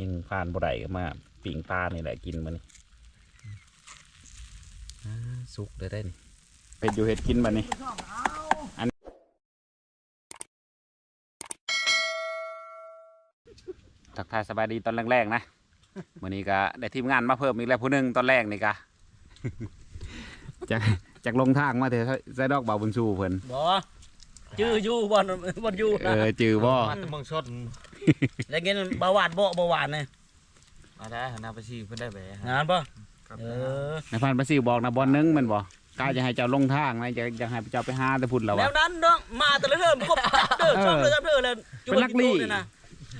ยิงผ่านบ่ได้ก็มาปิ่งปลานี่แหละกินมันสุกได้ได้นี่เห็ดอยู่เห็ดกินมันนี่อันทักทายสบายดีตอนแรกๆนะวันนี้ก็ได้ทีมงานมาเพิ่มอีกแล้วผู้หนึงตอนแรกนี่กะจากจากลงทางมาเถอะใส่ดอกเบาบุญชูเพิ่นบ่จื้ออยู่บ่อนบ่อนอยู่เอนะอจือบ่มาแต่เมืองชน แล้วเงี้ยเบาหวานบ่เบาหวานเนี่ยมาได้หันหน้าไปชี้เพิ่นได้แหวะงานป่ะครับเออในพันประสิวบอกนะบอลนึงแมันบ่กล้าจะให้เจ้าลงทางนะจะจะให้เจ้าไปหาแต่พุ่นแล้วแล้วะวนั้นเนาะมาแต่ละเทิมครบเด้อชอบเลยครับเด้อเลยเป็นนักลี่เลยนะ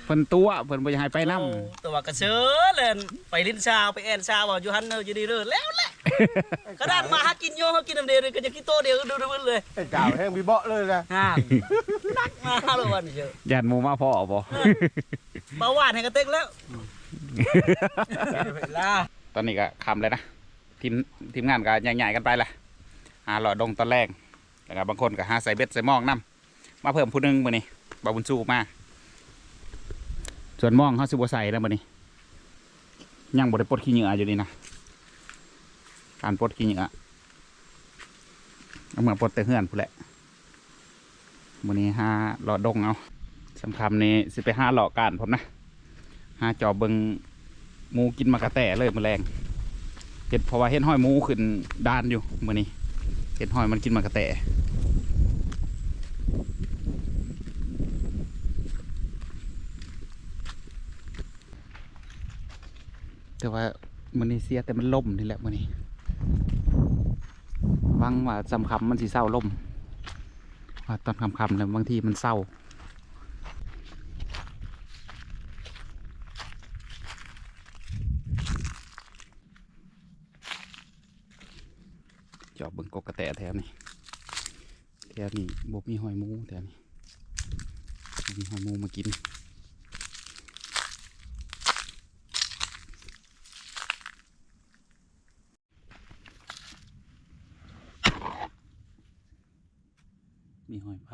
เพิ่นตัวเพิ่นบ่อยากให้ไปนํโอ้แต่ว่ากระเสือเลยไปลิ้นชาวไปแอนชาวว่าอยู่หันเนออยู่ดีเด้อแล้วแหละ กระดานมาหากินโยหากินน้ำเดียวเลยก็จะกินโตเดียวดูดูเลยไอ้กาวแห้งบีเบาะเลยนะฮ่านักมาเลยวันนี้เชียวญาติหมู่มาพ่อบ่เบาหวานให้กระเต็กแล้วเวลาตอนนี้ก็คำเลยนะทีมทีมงานก็ใหญ่ๆกันไปละหาหลอดดงตอนแรกแล้วก็บางคนก็หาใส่เบ็ดใส่หมองนํมาเพิ่มผู้หนึงมื้อนี้บ่าวบุญสู้มา ส่วนหมองเฮาสิบ่ใส่แล้วมื้อนี้ยังบ่ได้ปลดขี้เหงื่ออยู่นี่นะ การปลดขี้เหงื่อเอามื่อปลดแต่เฮือนพุ่นแหละมื้อนี้ห้าหลอดดงเอาสำคัญนี่สิไปห้าหลอกการผมนะห้าจอบเบิงมูกินมากระแตเลยมื้อแรงเห็ดเพราะว่าเห็ดห้อยมูขึ้นด้านอยู่มื้อนี้เห็ดห้อยมันกินมากระแตแต่ว่ามันนี่เสียแต่มันล่มนี่แหละมันนี่ วังว่าสำคำมันสีเศร้าล่มว่าตอนคำคำเนี่ยบางทีมันเศร้าจอบเบิ่งกกกระแตแถวนี้แถวนี้บมีหอยมูแถวนี้บ่มีหอยมูมากิน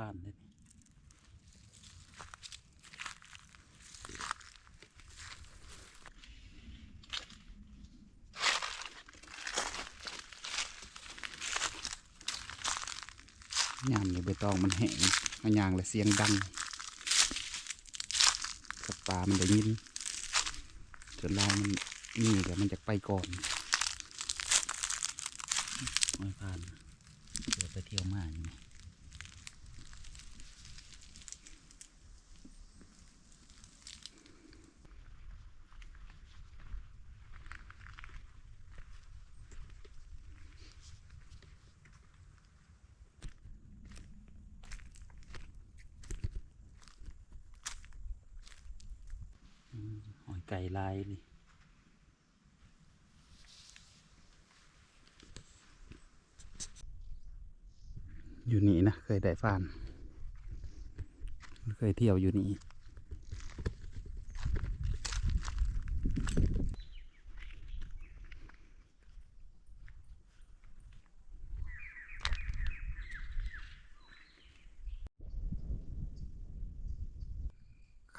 มีหอยานด้วยนี่ยามเลยใบตองมันแห้งมันยางเลยเสียงดังกับปลามันได้ยินส่วนลายมันนี่เดี๋ยวมันจะไปก่อนหอยพานเดี๋ยวไปเที่ยวมาอยู่นี่ หอยไก่ลายนี่ อยู่นี่นะ เคยได้ฟาน เคยเที่ยวอยู่นี่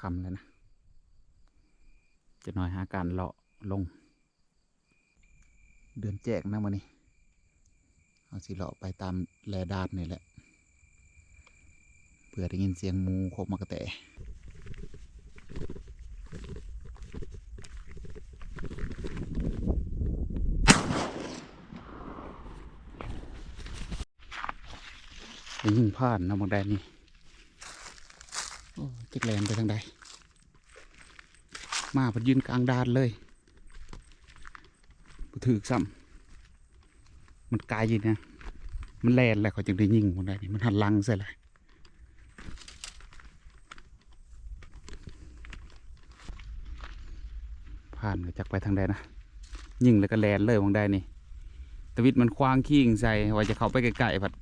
คำเลยนะ จะน้อยหาการเลาะลง เดือนแจกนะมันนี้ เอาสิเลาะไปตามแลดาดนี่แหละเพื่อได้ยินเสียงมูคบมากระแตยิ่งผ่านนะบางแดนนี่โอ้จิกแลนไปทางใด มาเพนยืนกลางดานเลยถือซ้ำ มันไกลอยู่นะมันแลนแล้วเขาจึงได้ยิงมันได้นี่มันหันลังใส่เลยผ่านจักไปทางใดนะยิงแล้วก็แลนเลยมองได้นี่ตะวิดมันคว้างขี้งใส่ว่าจะเข้าไปใกล้ๆผัด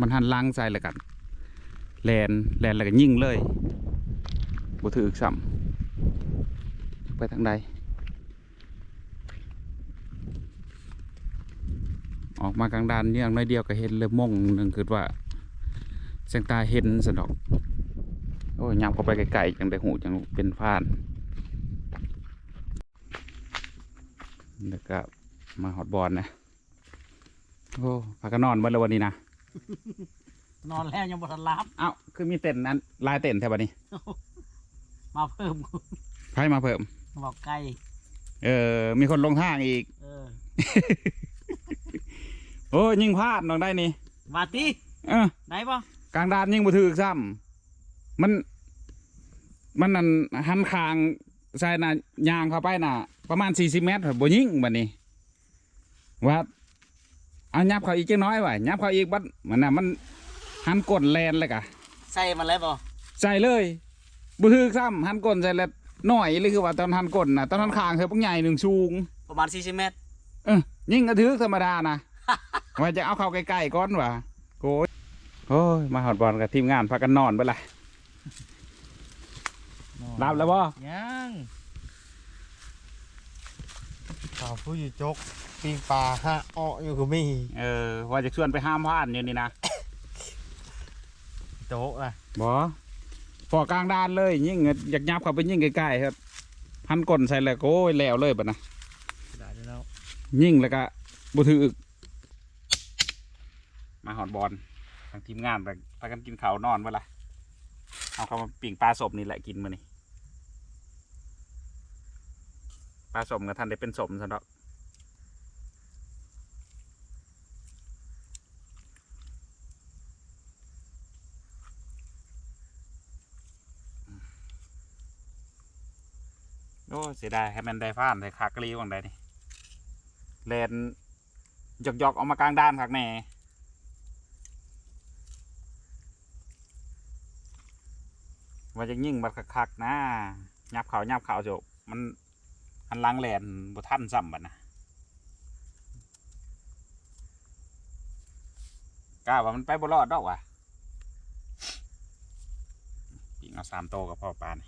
มันหันลังใส่แล้วกันแลนแลนแล้วก็ยิงเลยบ่ถือซ้ำไปทางใด ออกมากลางดานเนี่ยน้อยเดียวก็เห็นเลยม่งหนึ่งคือว่าแสงตาเห็นสนดอกโอ้ยยามเข้าไปไกลๆจังได้หูจังเป็นฟ้านแล้วก็มาหอดบอลนะโอ้พากันนอนเมื่อวันนี้นะนอนแล้วยังบ่ทันหลับเอ้าคือมีเต็นท์นั้นลายเต็นท์แถวบันนี้ มาเพิ่มไพ่มาเพิ่มบอกไก่เออ มีคนลงทางอีก เออ โอ้ยยิงพลาดน้องได้นี่มาติเออได้ปะกลางดานยิงบ่ถือซ้ำมัน มันนั่นหันคางใส่น่ะยางเข้าไปน่ะ ประมาณสี่สิบเมตรบ่ยิงบัดนี้ว่าเอายับเขาอีกจังน้อยว่ะยับเขาอีกบัดมันน่ะมันหันก้นแลนเลยกะใส่มันแล้วปะใส่เลยบ่ถือซ้ำหันก้นใส่แล้วน้อยเลยคือว่าตอนหันก้นน่ะตอนหันคางคือปังใหญ่หนึ่งสูงประมาณ40เมตรเออยิงกระถือธรรมดานะ ว่าจะเอาเข้าใกล้ๆก่อนว่ะโกยโอ้ยมาหอดบอลกับทีมงานพากันนอนไปละรับแล้วบ่ยังข่าวผู้อยู่จกปีงปลาฮะอ้ออยู่ก็มีเออ ว่าจะชวนไปห้ามพลาดอยู่นี่นะโต๊ะนะบ่พอกลางดานเลย ยิ่งอยากยับเข้าไปยิ่งใกล้ๆครับพันก้นใส่แล้วโอ้ยแล้วเลยปะนะได้แล้วยิ่งแล้วก็บ่ถืออึก มาหอดบอลทางทีมงานไปพากันกินข้าวนอนเวละเอาเขามาปิ่งปลาสมนี่แหละกินมื้อนี้ปลาสมกับท่านได้เป็นสมซะเนาะโอ้เสียดายให้มันได้ผ่านได้คากะลีวังใดนี่เลนหยอกๆออกมากลางด้านคักแน่ ว่าจะยิ่งบัดคักๆนะยับเขายับเขาโจมันอันล้างแลนบ่ทันซ้ำบัดนะกล้าว่ามันไปบ่รอดดอกว่ะปิงเอาสามโตกับพ่อปาน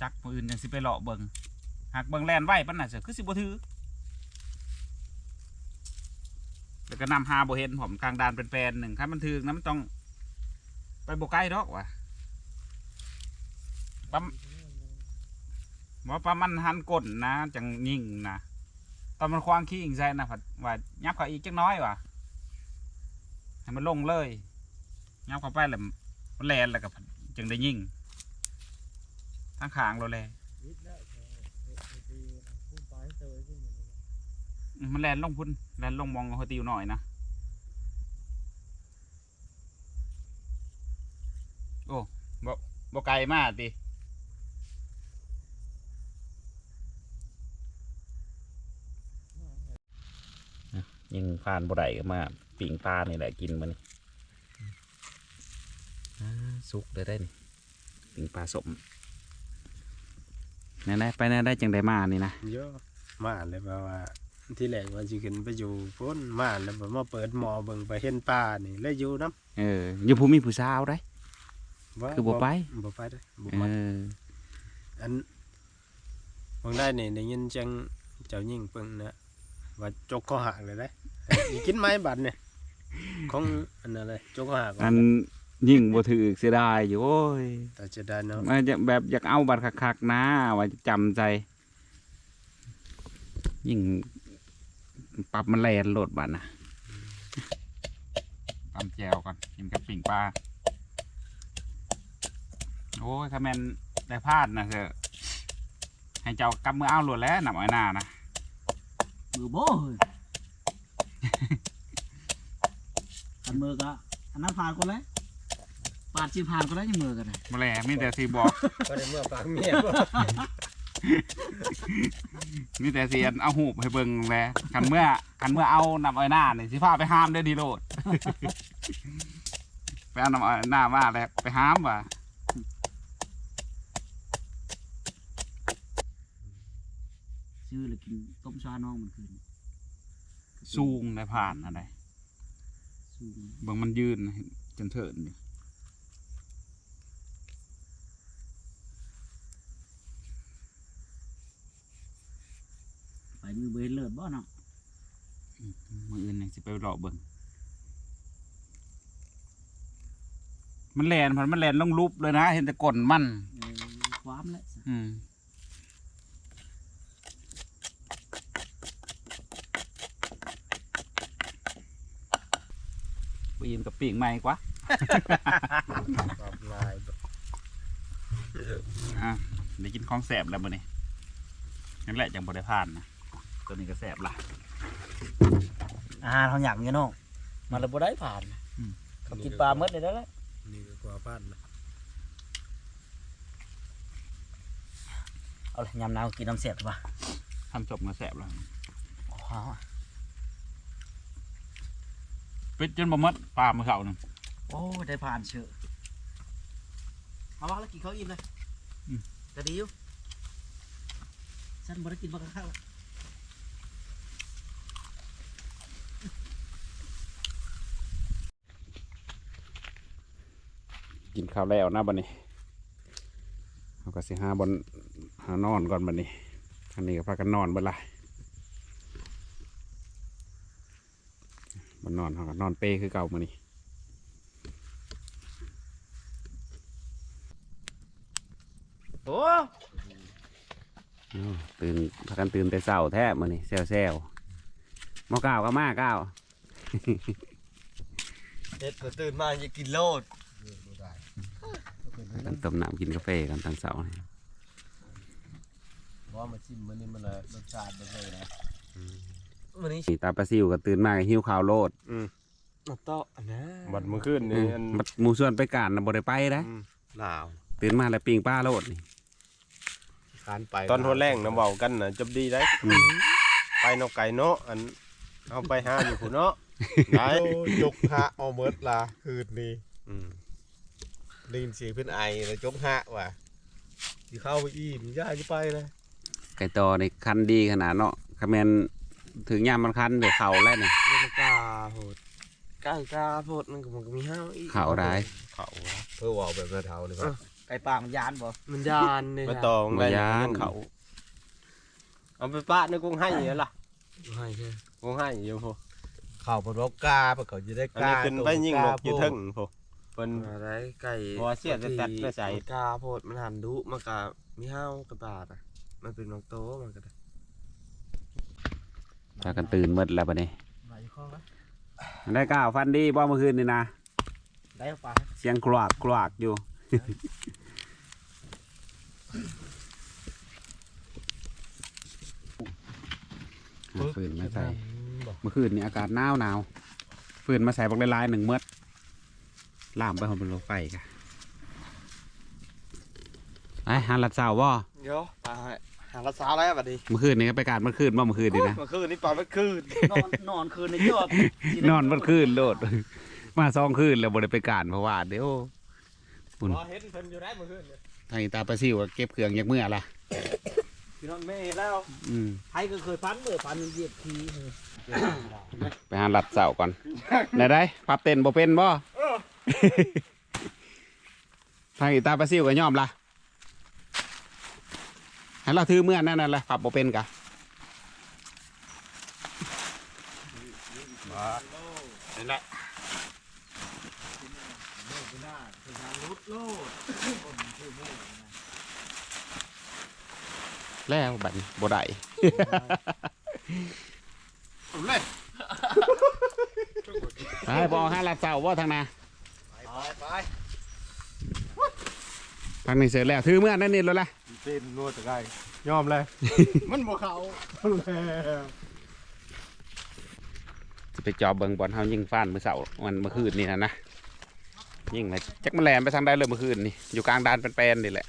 จักมืออื่นยังสิไปเลาะเบิงหากเบิงแลนไหวปันน่ะเสือคือสิบ่ถือ แล้วก็นำหาโบเห็นผมกลางดานเป็นแปลนหนึ่งครับมันถึกนะมันต้อง ไปโบใกล้ดอกว่ะปั๊มว่าปั๊มมันหันก้นนะ จังยิงนะตอนมันควางขี้อิงใจนะผัดว่ายับเขาอีกจังน้อยว่ะให้มันลงเลยยับเข้าไปแล้วมันแลนแล้วก็ผัดจึงได้ยิงทั้งขางเราเลยมันแลนลงพุ่น แลนลงมองหัวติวหน่อยนะ โอ้บ่บ่ไกลมากดิยิงผ่านบ่ได้ก็มาปิ่งปลานี่แหละกินมันสุกเลยได้นี่ปิ่งปลาสมไหนๆไปไหนได้จังได้มานี่นะเยอะมาเลยแบบว่า ที่แรกว่าสิขึ้นไปอยู่พ้นมาแล้วแบบมาเปิดหมอเบิ่งไปเห็นป่านี่แล้วอยู่น้เอออยู่ภูมิผู้สาวได้ำว่าคือบ่ไป บ่ไปได้อบ่เอมาออันบางได้นี่ได้ยินจังเจ้ายิ่งเพิ่งนะว่าจกข้อหักเลยได้อีกินไม้บัดเนี่ยของอันนั้นเลยจกข้อหักอันยิ่งบ่ถือเสียดายอยู่โอ้ยแต่จะได้เนาะมันจะแบบอยากเอาบัตรคักๆนะว่าจะจำใจ ยิ่ง ปรับมันแลนโหลดบัตรนะตำแจวก่อนกินกับปิ่งปลา โอ้ยถ้าแมนได้พลาดนะเถอะให้เจ้ากำมือเอาโหลดแล้วหนับอ้อยหน้านะมือโบ้เฮ้ยอันมือกะอันนั้นผ่านคนแล้วปาดจีผ่านคนแล้วยังมือกันเลยมาแลมีแต่สีบอก ก็ได้เมื่อปากเมียบ่ มีแต่สีอันเอาหูบให้เบิ่งแลคันเมื่อคันเมื่อเอานำอ้อยหน้านี่สิพาไปห้ามได้อดีโลด ไปเอานำอ้อยหน้ามาแล้วไปห้ามว่ะซื้อเลยกินต้มชาน้องมันคืนสูงได้ผ่านอะไรสูงบางมันยืนจนเถินอยู่ ไปมือเบนเลิศบ่เนาะมืออื่นยังสิไปหลอกเบิ่งมันแลนมันมันแลนลงรูปเลยนะ เห็นแต่ก้นมันความแหละอืมไปยินกับปีกใหม่กว่าแบบลายแบบอะได้กินของแสบแล้วมื้อนี้นั่นแหละจังบ่ได้ผ่านนะ ตัวนี้ก็แสบละอาหารเขาหยำอยู่น้องมันเลยบ่ได้ผ่านอืม เขากินปลาเมดเลยแล้วแหละนี่ก็กว่าบ้านนะเอาเลยยำน้ำกินน้ำเสียบป่ะทำจบมาแสบแล้วอ๋อปิดจนบ่หมดปลาเมื่อเขาหนึง โอ้ได้ผ่านเชื่อเอาว่าแล้วกินข้าวอิ่มเลยอืมก็ดีอยู่ฉันบ่ได้กินบักข้าวกิ นข้าวแล้วนะบัดนี้เราก็สิหาบนหานอนก่อนบัดนี้ อันนี้ก็พากันนอนเบิดละมันนอนเขาก็นอนเป้คือเก่ามื้อนี้โอ้อ้าวตื่นพากันตื่นแต่เช้าแท้มื้อนี้แซวๆหมอก้าวก็มาก้าวเฮ็ดก็ตื่นมาจะกินโลด พากันต้มน้ำกินกาแฟกันตอนเช้านี่ว่ามาชิมมันนี่มันเลยรสชาติมันเลยนะวันนี้นี่ตาปลาซิวก็ตื่นมาก็หิวข้าวโลดมาเตาะนะบัดเมื่อคืนนี่อันบัดหมู่ส่วนไปการน่ะบ่ได้ไปนะอืมหนาวตื่นมาแล้วปิ้งปลาโลดนี่คานไปตอนหัวแรงน้ำเบากันนะจบดีได้อืมไปนกไก่เนาะอันเอาไปหาอยู่ผู้เนาะได้โอ้ยกหะเอาเมิดละคืนนี้อืม ได้ยินเสียงเพื่อนไอแล้วจกหะว่ะที่เข้าไปอีมย่าจะไปเลยไก่ตอนี่คันดีขนาดเนาะคะแมนถึงยามมันคันไปเข่าแล้วนี่เรื่องกล้าโหดกล้ากล้าโหดมันก็มันก็มีห้าวอีกเข่าได้เขาวะเพื่อว่าแบบกระเทานี่ครับไก่ปลามันยานบ่มันยานนี่ไปตองได้ยังเขาเอาไปป้าในกรุงให้เหรอล่ะให้ใช่กรุงให้อยู่พอเข่าเป็นว่ากล้าเพราะเขาจะได้อันกล้านี้ขึ้นไปยิงนกอยู่เทึงพอ เป็นอะไรไก่หัวเสียดแต่แต่ใส่กล้าโพดมันหันดุมันกะมีห้าวกระบาดอะ มันเป็นนกโตมันก็ได้พากันตื่นหมดแล้วปะนี่ไหลคอวะได้ก้าวฟันดีบ่เมื่อคืนนี่นะได้ปลาเสียงกรวกกรวกอยู่ ฟืนมาใส่ เมื่อคืนนี่อากาศหนาวหนาวฟืนมาใส่บักลายๆหนึ่งเมด ล่ามไปของบนรถไฟกะไอ้หันหลัดเสาบ่เดี๋ยวไปหาภาษาอะไรบัดนี้เมื่อคืนนี่ก็ไปการเมื่อคืนบ่เมื่อคืนนี่นะเมื่อคืนนี้ปลาเมื่อคืนนอนนอนคืนในจอบนอนเมื่อคืนโลด มาสองคืนแล้วบ่ได้ไปการเพราะว่าเดี๋ยวคุณพอเห็นเพิ่นอยู่ได้เมื่อคืนเนี่ยทางอีตาปลาซิวก็เก็บเครื่องยักเมื่อละพี่น้องแม่แล้วอืมไทยก็เคยพันเมื่อพันเหยียบทีไปหาหลัดเสาก่อนได้ได้พับเต้นบ่เป็นบ่ ทางอีตาปลาซิวก็ยอมละให้เราถือเมื่อนั่นน่ะแหละพับบ่เป็นกะนี่แหละแล้วบัดนี้บ่ได้เลยไปบ่หาหลัดเสาบ่ทางนา ไปไปทางนี้เสร็จแล้วถือเมื่อนั่นนี่แล้วล่ะเต้นนวดตะไคร้ยอมเลย มันบ่เขาแล้วจะไปจอบเบิ่งบอลเฮายิงฟ้านมื้อเสาร์วันเมื่อคืนนี่นะนะยิงเลยจักมันแลนไปทางใดเลยเมื่อคืนนี่อยู่กลางดานเป็นแปลนนี่แหละ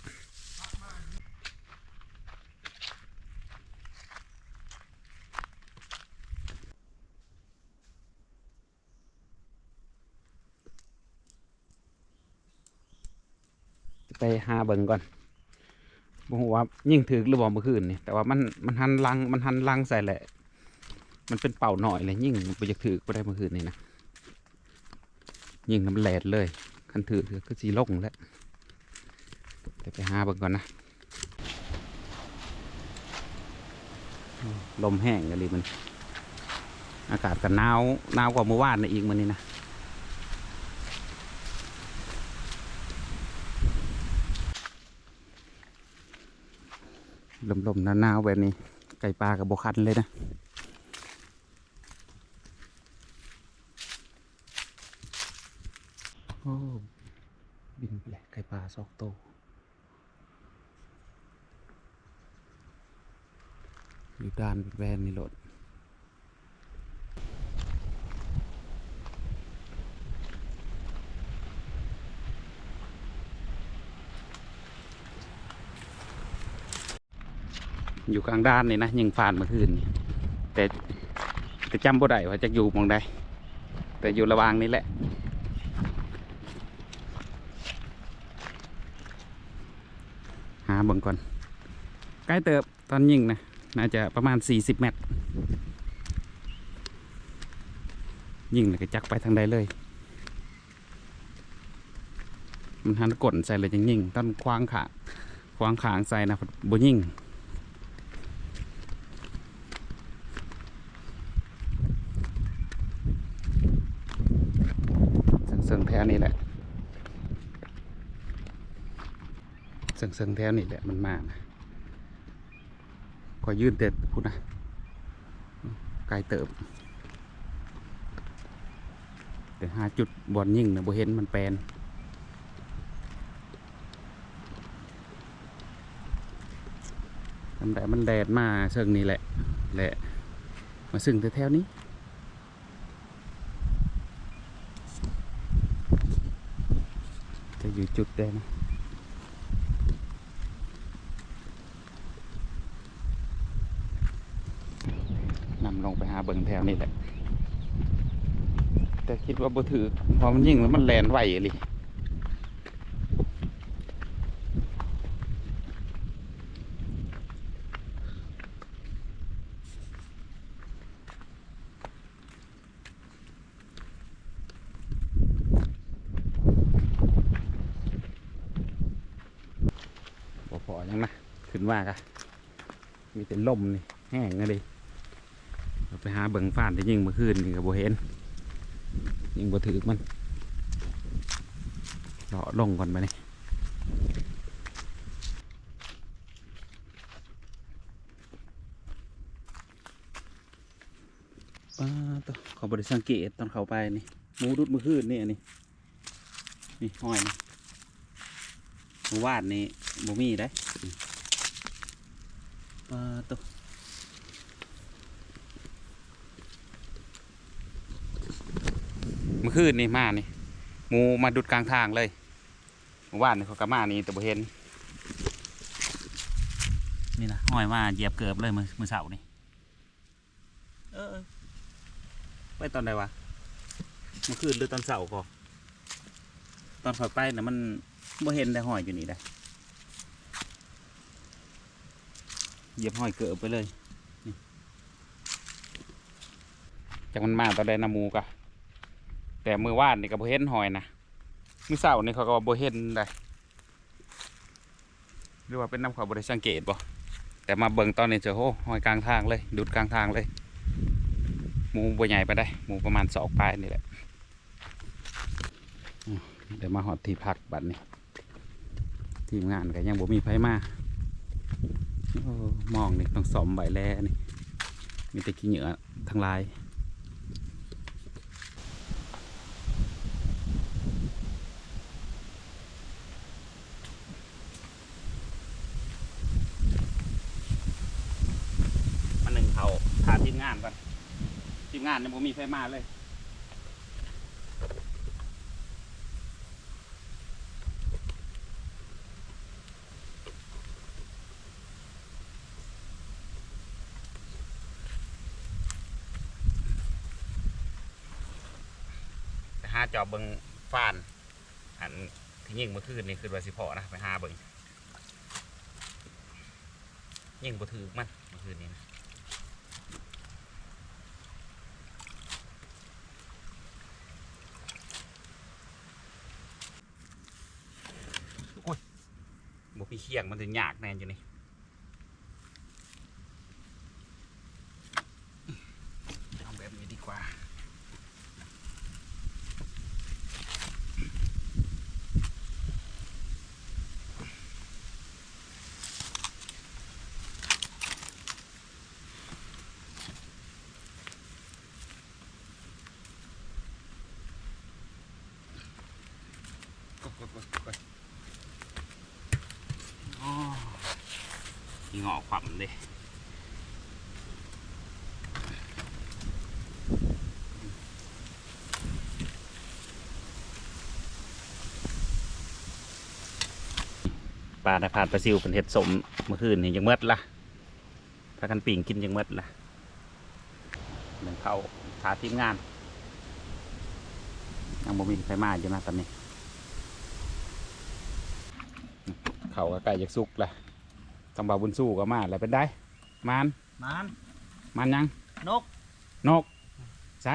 ไปหาเบิ่งก่อนบ่ฮู้ว่ายิ่งถึกหรือบ่เมื่อคืนนี่แต่ว่ามันมันหันลังมันหันลังใส่แหละ มันเป็นเป่าหน่อยเลยยิ่งไปจะถือก็ได้เมื่อคืนนี้นะยิ่งน้ำแหลดเลยคันถือก็สีลงแล้วเดี๋ยวไปหาเบิ่งก่อนนะลมแห้งกันเลยมัน อากาศก็หนาวหนาวกว่าเมื่อวานนะอีกมันนี่นะ ลมๆหนาวๆแบบนี้ ไก่ปลากับบคันเลยนะโอ้บินไปลยไก่ปลาซอกโตอยู่ด้านแวนนี่รถ อยู่กลางด้านนี่นะยิงผ่านมื่อคืนแต่แต่จำบ่ได้ว่าจะอยู่มองใดแต่อยู่ระวางนี้แหละหาเบิ่งก่อนใกล้เติบตอนยิงนะน่าจะประมาณ 40 เมตร ยิงเลยก็จักไปทางใดเลย มันหันกดใส่เลยจังยิงต้นควางขาควางขางใส่นะบ่ยิงเสิงๆแถวนี้แหละ เสิงเสิงๆแถวนี่แหละมันมานะคอยยื่นเด็ดพูดนะไกลเติบ แต่หาจุดบอลยิงนะบ่เห็นมันแปลนแต่มันแดดมาเชิงนี้แหละ แหละ มาซึ่งแถวๆนี้จะอยู่จุดได้นะ นำลง ไปหาเบิ่งแถวนี่แหละ แต่คิดว่าบ่ถือพอมันยิ่งแล้วมันแลนไหวเลยบ่พอยังนะขึ้นว่ากะมีแต่ลมนี่แห้งเรา ไปหาเบิ่งฟ้านที่ยิงเมื่อคืนนี่ก็บ่เห็นยิงบ่ถือมันเลาะลงก่อนไปนี่ป้าตัวเขาบริสังเกตตอนเขาไปนี่หมูดุดเมื่อคืนนี่อันนี้นี่ห้อยนี่เมื่อวานนี่บ่มีได้ป้าตัว มื่อคืนนี่มานี่หมูมาดุดกลางทางเลยเมื่านนี่เขาก็มานี่แต่บ่เห็น นี่นะห้อยมาเหยียบเกือบเลยมือมือเสาร์นี่เออไปตอนใดวะเมื่อคืนหรือตอนเสาร์พอตอนเขาไปนะมันบ่เห็นได้ห้อยอยู่นี่ได้เหยียบห้อยเกือบไปเลยจากมันมาตอนใดนะหมูกะ แต่มือว่านนี่ก็บ่เห็นหอยนะมือเสานี่เขาก็บ่เห็นได้หรือว่าเป็นน้ำเขาบริสังเกตบ่แต่มาเบิ่งตอนนี้เจอโหหอยกลางทางเลยดุดกลางทางเลยหมูบ่ใหญ่ไปได้หมูประมาณสองปลายนี่แหละเดี๋ยวมาหอดที่พักบัดนี้ ทีมงานก็ยังบ่มีไผมาโอ้มองนี่ต้องสอมใบแลนี่มีแต่ขี้เหนือทั้งลาย มาหนึ่งเขาถามทีมงานก่อนทีม งานเนี่ยผมมีไฟมาเลยไปหาจอบเบิงฟานอันที่ยิงเมื่อคืนนี่คือว่าสิพอนะไปหาเบิงยิงบ่ถือมันเมื่อคืนนี้นะีเคียงมันจะยากแน่อยู่นี่ทำแบบนี้ดีกว่าก็ก็ก็ มีงอขวัญเลยปลาได้ผ่านปลาซิวเป็นเห็ดสมเมื่อคืนนี่ยังเมดละพากันปิ่งกินยังเมดละเหมือนเขาทาทีมงานยังบ่มีใครมาอยู่นะตอนนี้ เขาก็ใกล้จะสุกละ ต้องบาบุญสู้ก็มาแล้วเป็นได้มานมานมานยัง นกนกใช่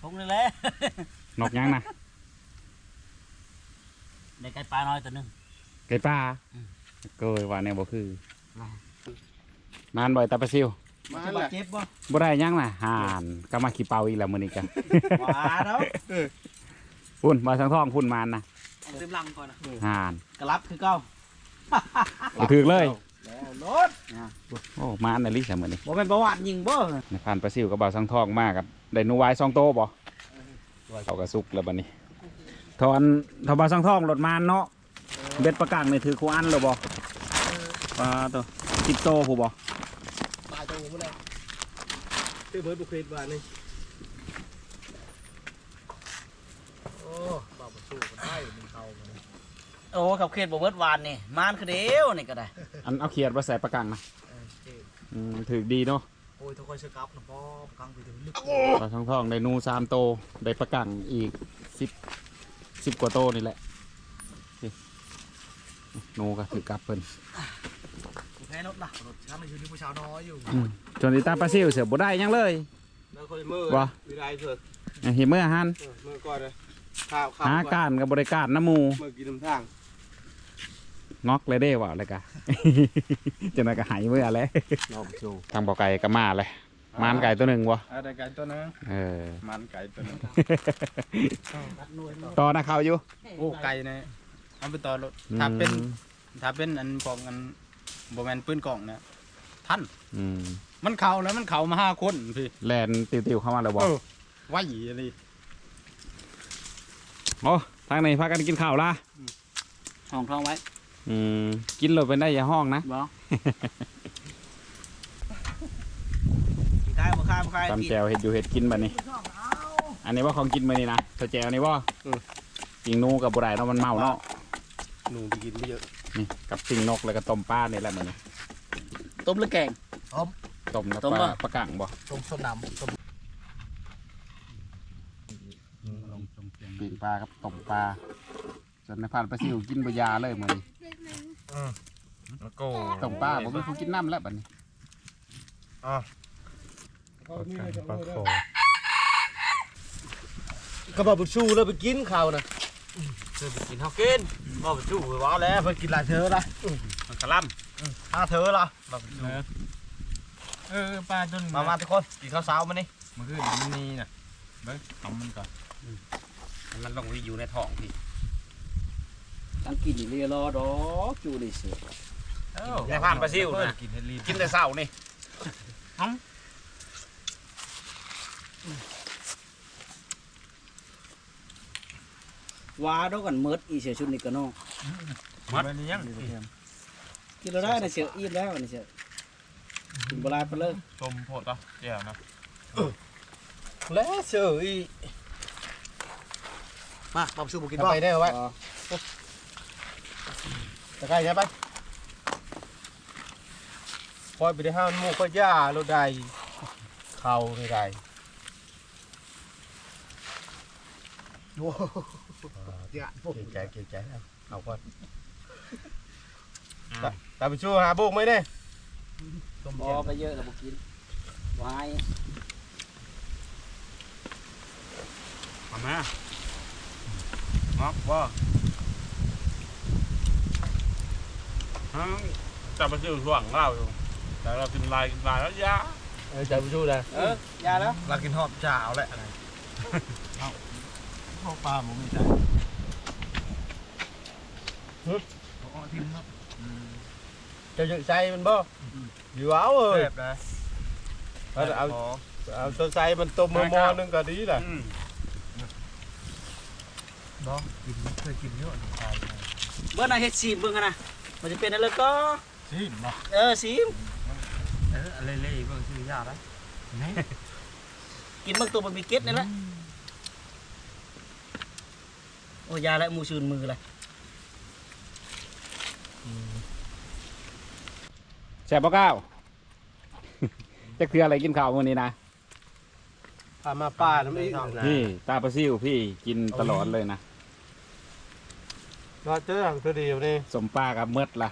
ทงนี่แหละ นกยังนะในไก่ปลาน้อยตัวหนึง ไก่ป่าอืม เกยว่าแนวบ่คือ มามานบ่อยตาปลาซิวมาจะแหบาละดเจ็บบ่บ่ได้ยังน่ะห่านก็มาขี้เป่าอีกแล้วมื้อนี้กันหวาแล้วพุ่นมาสังทองพุ่นมานนะเอาเต็มลังก่อนนะห่านกระลับคือเก้า บ่ถือเลย แล้วรถโอ้มานน่ะลิซะมื้อนี้บ่เป็นประวัติยิงบ่ในผ่านปลาซิวกับบ่าวสังทองมากับได้หนูไว้สองโตบ่เขาก็สุกแล้วบัดนี้ทอนทบ่าวสังทองรถมานเนาะเบ็ดประกังนี่ถือคู่อันแล้วบ่ปลาตัว10โตผู้บ่ตายตรงนี้เลยคือเบิร์ดบุคลิกบ้านนี่โอ้บ่าวมาสู้กันได้มันเข้ามัน โอ้ขับเขตบ่เบิดวานนี่มานคือเดียวนี่ก็ได้อันเอาเขียดมาใส่ประกังนะเออเท่อืมถือดีเนาะโอ้ยทุกคนเชื่อกับนะพ่อกังไปถึงลึกปลาทองทองได้หนูสามโตได้ประกังอีกสิบสิบกว่าโตนี่แหละนี่หนูก็ถือกลับเพิ่นแพ้รถนะรถฉันอยู่ที่ผู้ชาวน้อยอยู่อืมจนอีตาปลาซิวเสือบ่ได้หยังเลยแล้วคนมือวะวิไลเถอะเห็นเมื่อหันเออมือก่อนเลยข้าวข้าวหาก่อนการกับบริการน้ำหมูมือกินน้ำทาง งอกเลยเด้ว่าเลยกะจังไดก็หายเมื่อแล้วน้องสู้ทางบ่อไก่ก็มาเลยมานไก่ตัวหนึ่งวะอะไรไก่ตัวนึงเออมันไก่ตัวนึงรัดหน่วยมาต่อนะเขาอยู่โอ้ไก่เนี่ยเอาไปต่อรถถ้าเป็นอืมถ้าเป็นอันกล่องอันบ่แม่นปืนกล่องเนี่ยท่านอืมมันเข่าแล้วมันเข่ามาห้าคนพี่แลนติวๆเข้ามาแล้วบ่เออไหวอะไรโอ้ทางไหนพากันกินข้าวล่ะห้องท้องไว้ อืมกินเลยเป็นได้อย่าห้องนะบ่คายบ่คายบ่คายตำแจวเห็ดอยู่เห็ดกินแบบนี้ อันนี้ว่าของกินมานี่นะตัวแจวนี่ว่าปิงนูกับบุไรเนาะมันเมาเนาะหนูไปกินไม่เยอะนี่กับปิงนกแล้วก็ต้มปลานี่แหละมันนี่ต้มหรือแกงต้มแล้วต้มปลาบ่ปลากังบ่ต้มส้มน้ำต้มปิงปลากับต้มปลาจนในผ่านไปซิวกินบยาเลยมันนี่ แล้วก็ต้มปลาบ่มีผู้กินน้ำแล้วบัดนี้ปลาคอก็บอกบุญชูแล้วไปกินข้าวนะเธอไปกินข้าวกินบอกบุญชูไปว่าแล้วไปกินหลายเธอละมันกระล่ห้าเธอละบอกบุญชูเออปลาจนมามาทุกคนกินข้าวเช้ามานี่มันคือมันนี่น่ะเบิ้งทำมันก่อนำมันลงอยู่ในท้องพี่ ตั้งกินนี่เรียรอดอกจูนี่สิในผ่านไปซิวนะกินเฮดลีกินแต่เช้านี่ว้าดอกกันเมิดอีเสียชุดนี่ก็น้องมันนี่ยังกินแล้วได้นะเสียอิ่มแล้วนี่เสียกินโบราณไปเลยชมโพดต่อแก้วนะแล้วเสืออีมามาบุญชูบุกินบ้างไปได้เหรอวะ จะใกล้ใช่ปะคอยไปได้ห้ามมูกก็ย่าเราได้เข่าไม่ได้โอ้เจ้าเก่งใจเก่งใจเอาเอาก่อนตาไปชูหาบุกไหมเนี่ยบอไปเยอะแล้วบ่กินวายมามางับว่าฮะ จับมาซิวช่วงเราอยู่ แต่เรากินลายกินลายแล้วยาเออใจไปชูนะเออยาแล้วเรากินหอบจ่าวแหละข้าวปลาผมไม่ใจจะยึดใจมันบ่อยู่เอาเอ้ยนะเอาเอาเอาตัวใจมันต้มมอมอนึงก็ดีแหละอืมบ่กินเคยกินเยอะนี่ตายเมื่อน่ะเฮ็ดซีมเบิ่งกันนะ มันจะเป็นอะไรก็สิบ่เออซีมเอออะไรเลยเบิ่งชื่อยาได้นี่กินเบิ่งตัวมันมีเก็ดนี่แหละโอ้ยาและหมูชื่นมือเลยแซ่บบ่ก้าวจะคืออะไรกินข้าวมื้อนี้นะพามาป้าน้ำอีกนะพี่ตาปลาซิวพี่กินตลอดเลยนะ ก็เจอทางตัวเดียวนี่สมปลากับเมดล่ะ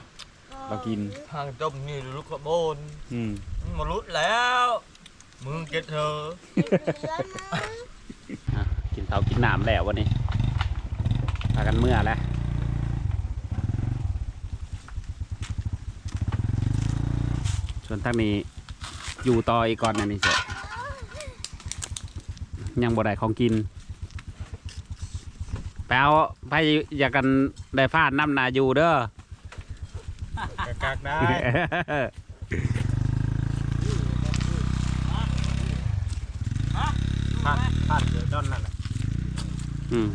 เรากินทางจมนี่ลูกกระโบนอืมมาลุดแล้ว มึงเก็ตเธออะกินข้าวกินน้ำแล้ววันนี้พากันเมื่อแล้วส่วนทางนี้อยู่ต่ออีกก่อนนะนี่เสร็จยังบ่ได้ของกินไป เอาไปอยากกันได้ฟาดน้ำนาอยู่เด้อกักได้ผ่านผ่านเดือดด้อนนั่นแหละอืม